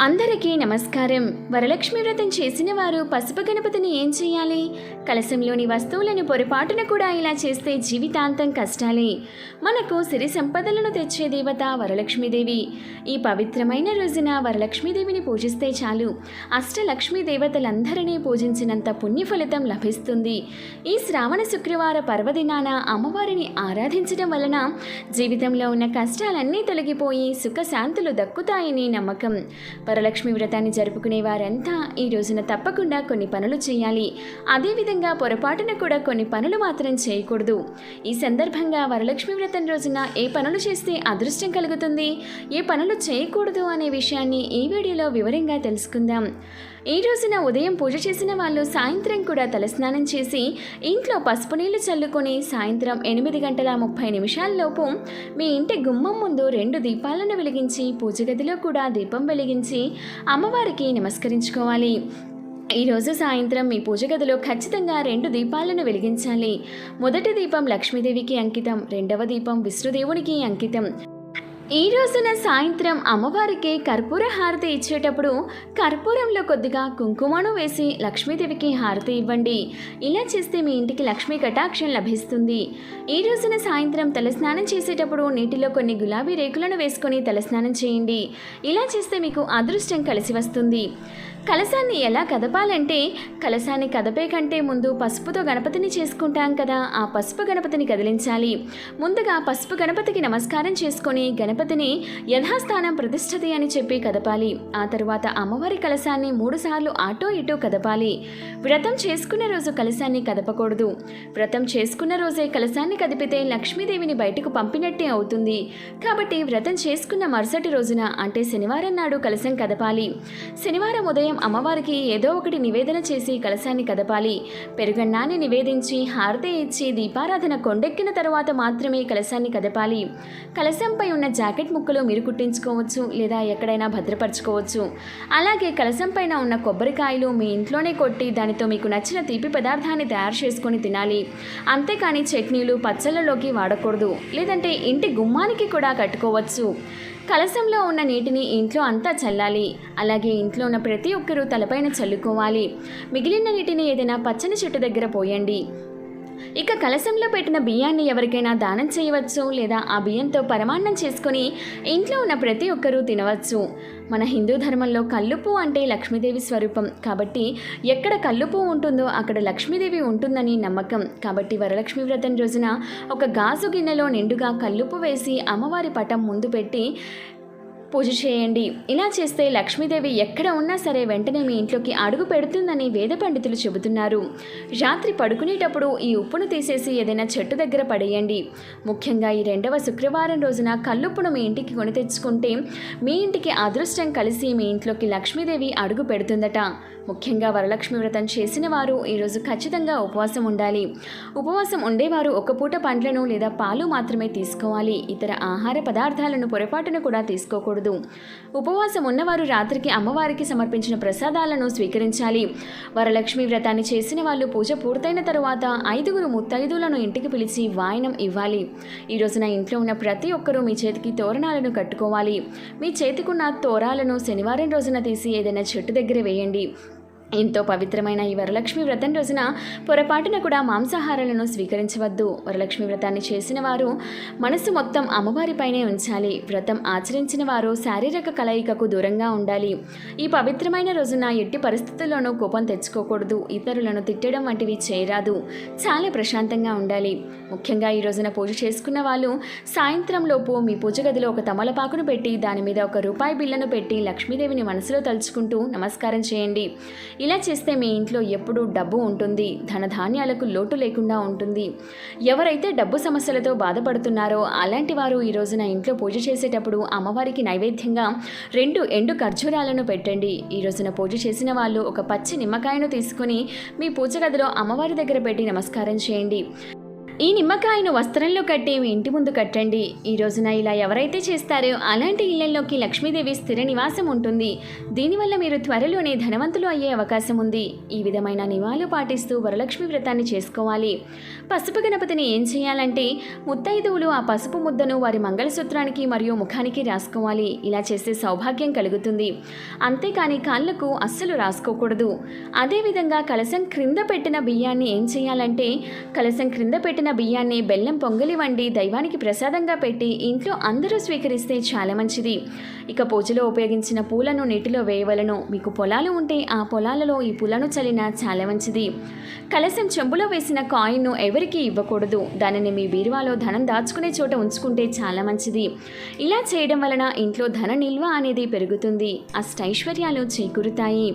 అందరికీ నమస్కారం. వరలక్ష్మి వ్రతం చేసిన వారు పసుపు గణపతిని ఏం చేయాలి? కలశంలోని వస్తువులను పొరపాటున కూడా ఇలా చేస్తే జీవితాంతం కష్టాలే. మనకు సిరి సంపదలను తెచ్చే దేవత వరలక్ష్మీదేవి. ఈ పవిత్రమైన రోజున వరలక్ష్మీదేవిని పూజిస్తే చాలు. అష్టలక్ష్మీ దేవతలందరినీ పూజించినంత పుణ్య ఫలితం లభిస్తుంది. ఈ శ్రావణ శుక్రవార పర్వదినాన అమ్మవారిని ఆరాధించడం వలన జీవితంలో ఉన్న కష్టాలన్నీ తొలగిపోయి సుఖశాంతులు దక్కుతాయని నమ్మకం. వరలక్ష్మి వ్రతాన్ని జరుపుకునే వారంతా ఈ రోజున తప్పకుండా కొన్ని పనులు చేయాలి. అదేవిధంగా పొరపాటున కూడా కొన్ని పనులు మాత్రం చేయకూడదు. ఈ సందర్భంగా వరలక్ష్మి వ్రతం రోజున ఏ పనులు చేస్తే అదృష్టం కలుగుతుంది? ఏ పనులు చేయకూడదు అనే విషయాన్ని ఈ వీడియోలో వివరంగా తెలుసుకుందాం. ఈ రోజున ఉదయం పూజ చేసిన వాళ్ళు సాయంత్రం కూడా తలస్నానం చేసి ఇంట్లో పసుపు నీళ్ళు చల్లుకొని సాయంత్రం ఎనిమిది గంటల ముప్పై నిమిషాల్లోపు మీ ఇంటి గుమ్మం ముందు రెండు దీపాలను వెలిగించి పూజ గదిలో కూడా దీపం వెలిగించి అమ్మవారికి నమస్కరించుకోవాలి. ఈరోజు సాయంత్రం మీ పూజ గదిలో ఖచ్చితంగా రెండు దీపాలను వెలిగించాలి. మొదటి దీపం లక్ష్మీదేవికి అంకితం రెండవ దీపం విష్ణుదేవునికి అంకితం. ఈ రోజున సాయంత్రం అమ్మవారికి కర్పూర హారతి ఇచ్చేటప్పుడు కర్పూరంలో కొద్దిగా కుంకుమను వేసి లక్ష్మీదేవికి హారతి ఇవ్వండి. ఇలా చేస్తే మీ ఇంటికి లక్ష్మీ కటాక్షం లభిస్తుంది. ఈ రోజున సాయంత్రం తలస్నానం చేసేటప్పుడు నీటిలో కొన్ని గులాబీ రేకులను వేసుకొని తలస్నానం చేయండి. ఇలా చేస్తే మీకు అదృష్టం కలిసి వస్తుంది. కలశాన్ని ఎలా కదపాలంటే కలశాన్ని కదపే కంటే ముందు పసుపుతో గణపతిని చేసుకుంటాం కదా ఆ పసుపు గణపతిని కదిలించాలి. ముందుగా పసుపు గణపతికి నమస్కారం చేసుకొని గణపతిని యథాస్థానం ప్రతిష్ఠతి అని చెప్పి కదపాలి. ఆ తరువాత అమ్మవారి కలశాన్ని మూడుసార్లు అటో ఇటో కదపాలి. వ్రతం చేసుకున్న రోజు కలశాన్ని కదపకూడదు. వ్రతం చేసుకున్న రోజే కలశాన్ని కదిపితే లక్ష్మీదేవిని బయటకు పంపినట్టే అవుతుంది. కాబట్టి వ్రతం చేసుకున్న మరుసటి రోజున అంటే శనివారం నాడు కలశం కదపాలి. శనివారం ఉదయం అమ్మవారికి ఏదో ఒకటి నివేదన చేసి కలశాన్ని కదపాలి. పెరుగన్నాన్ని నివేదించి హారతి ఇచ్చి దీపారాధన కొండెక్కిన తర్వాత మాత్రమే కలశాన్ని కదపాలి. కలశంపై ఉన్న జాకెట్ ముక్కలు మీరు కుట్టించుకోవచ్చు లేదా ఎక్కడైనా భద్రపరచుకోవచ్చు. అలాగే కలశం పైన ఉన్న కొబ్బరికాయలు మీ ఇంట్లోనే కొట్టి దానితో మీకు నచ్చిన తీపి పదార్థాన్ని తయారు చేసుకొని తినాలి. అంతేకాని చట్నీలు పచ్చళ్ళలోకి వాడకూడదు. లేదంటే ఇంటి గుమ్మానికి కూడా కట్టుకోవచ్చు. కలశంలో ఉన్న నీటిని ఇంట్లో అంతా చల్లాలి. అలాగే ఇంట్లో ఉన్న ప్రతి ఒక్కరూ తలపైన చల్లుకోవాలి. మిగిలిన నీటిని ఏదైనా పచ్చని చెట్టు దగ్గర పోయండి. ఇక కలశంలో పెట్టిన బియ్యాన్ని ఎవరికైనా దానం చేయవచ్చు లేదా ఆ బియ్యంతో పరమాన్నం చేసుకొని ఇంట్లో ఉన్న ప్రతి ఒక్కరూ తినవచ్చు. మన హిందూ ధర్మంలో కల్లుపు అంటే లక్ష్మీదేవి స్వరూపం. కాబట్టి ఎక్కడ కల్లుపు ఉంటుందో అక్కడ లక్ష్మీదేవి ఉంటుందని నమ్మకం. కాబట్టి వరలక్ష్మి వ్రతం రోజున ఒక గాజు గిన్నెలో నిండుగా కల్లుపు వేసి అమ్మవారి పటం ముందు పెట్టి పూజ చేయండి. ఇలా చేస్తే లక్ష్మీదేవి ఎక్కడ ఉన్నా సరే వెంటనే మీ ఇంట్లోకి అడుగు పెడుతుందని వేద పండితులు చెబుతున్నారు. రాత్రి పడుకునేటప్పుడు ఈ ఉప్పును తీసేసి ఏదైనా చెట్టు దగ్గర పడేయండి. ముఖ్యంగా ఈ రెండవ శుక్రవారం రోజున కల్లుప్పును మీ ఇంటికి కొని తెచ్చుకుంటే మీ ఇంటికి అదృష్టం కలిసి మీ ఇంట్లోకి లక్ష్మీదేవి అడుగు పెడుతుందట. ముఖ్యంగా వరలక్ష్మి వ్రతం చేసిన వారు ఈరోజు ఖచ్చితంగా ఉపవాసం ఉండాలి. ఉపవాసం ఉండేవారు ఒక పూట పండ్లను లేదా పాలు మాత్రమే తీసుకోవాలి. ఇతర ఆహార పదార్థాలను పొరపాటున కూడా తీసుకోకూడదు. ఉపవాసం ఉన్నవారు రాత్రికి అమ్మవారికి సమర్పించిన ప్రసాదాలను స్వీకరించాలి. వరలక్ష్మి వ్రతాన్ని చేసిన వాళ్ళు పూజ పూర్తయిన తరువాత ఐదుగురు ముత్తైదులను ఇంటికి పిలిచి వాయనం ఇవ్వాలి. ఈ రోజున ఇంట్లో ఉన్న ప్రతి ఒక్కరూ మీ చేతికి తోరణాలను కట్టుకోవాలి. మీ చేతికున్న తోరాలను శనివారం రోజున తీసి ఏదైనా చెట్టు దగ్గర వేయండి. ఎంతో పవిత్రమైన ఈ వరలక్ష్మి వ్రతం రోజున పొరపాటున కూడా మాంసాహారాలను స్వీకరించవద్దు. వరలక్ష్మి వ్రతాన్ని చేసిన వారు మనసు మొత్తం అమ్మవారిపైనే ఉంచాలి. వ్రతం ఆచరించిన వారు శారీరక కలయికకు దూరంగా ఉండాలి. ఈ పవిత్రమైన రోజున ఎట్టి పరిస్థితుల్లోనూ కోపం తెచ్చుకోకూడదు. ఇతరులను తిట్టడం వంటివి చేయరాదు. చాలా ప్రశాంతంగా ఉండాలి. ముఖ్యంగా ఈ రోజున పూజ చేసుకున్న వాళ్ళు సాయంత్రంలోపు మీ పూజ గదిలో ఒక తమలపాకును పెట్టి దాని మీద ఒక రూపాయి బిళ్ళను పెట్టి లక్ష్మీదేవిని మనసులో తలుచుకుంటూ నమస్కారం చేయండి. ఇలా చేస్తే మీ ఇంట్లో ఎప్పుడూ డబ్బు ఉంటుంది ధనధాన్యాలకు లోటు లేకుండా ఉంటుంది. ఎవరైతే డబ్బు సమస్యలతో బాధపడుతున్నారో అలాంటి వారు ఈ రోజున ఇంట్లో పూజ చేసేటప్పుడు అమ్మవారికి నైవేద్యంగా రెండు ఎండు ఖర్జూరాలను పెట్టండి. ఈ రోజున పూజ చేసిన వాళ్ళు ఒక పచ్చి నిమ్మకాయను తీసుకుని మీ పూజ గదిలో అమ్మవారి దగ్గర పెట్టి నమస్కారం చేయండి. ఈ నిమ్మకాయను వస్త్రంలో కట్టి మీ ఇంటి ముందు కట్టండి. ఈ రోజున ఇలా ఎవరైతే చేస్తారో అలాంటి ఇళ్ళలోకి లక్ష్మీదేవి స్థిర నివాసం ఉంటుంది. దీనివల్ల మీరు త్వరలోనే ధనవంతులు అయ్యే అవకాశం ఉంది. ఈ విధమైన నివాళులు పాటిస్తూ వరలక్ష్మి వ్రతాన్ని చేసుకోవాలి. పసుపు గణపతిని ఏం చేయాలంటే ముత్తైదువులు ఆ పసుపు ముద్దను వారి మంగళసూత్రానికి మరియు ముఖానికి రాసుకోవాలి. ఇలా చేస్తే సౌభాగ్యం కలుగుతుంది. అంతేకాని కాళ్ళకు అస్సలు రాసుకోకూడదు. అదేవిధంగా కలసం క్రింద పెట్టిన బియ్యాన్ని ఏం చేయాలంటే కలసం క్రింద పెట్టిన బియ్యాన్ని బెల్లం పొంగలి వండి దైవానికి ప్రసాదంగా పెట్టి ఇంట్లో అందరూ స్వీకరిస్తే చాలా మంచిది. ఇక పూజలో ఉపయోగించిన పూలను నీటిలో వేయవలను. మీకు పొలాలు ఉంటే ఆ పొలాలలో ఈ పూలను చల్లినా చాలా మంచిది. కలసం చెంబులో వేసిన కాయిన్ను ఎవరికీ ఇవ్వకూడదు. దానిని మీ బీరువాలో ధనం దాచుకునే చోట ఉంచుకుంటే చాలా మంచిది. ఇలా చేయడం వలన ఇంట్లో ధన నిల్వ అనేది పెరుగుతుంది. అష్టైశ్వర్యాలు చేకూరుతాయి.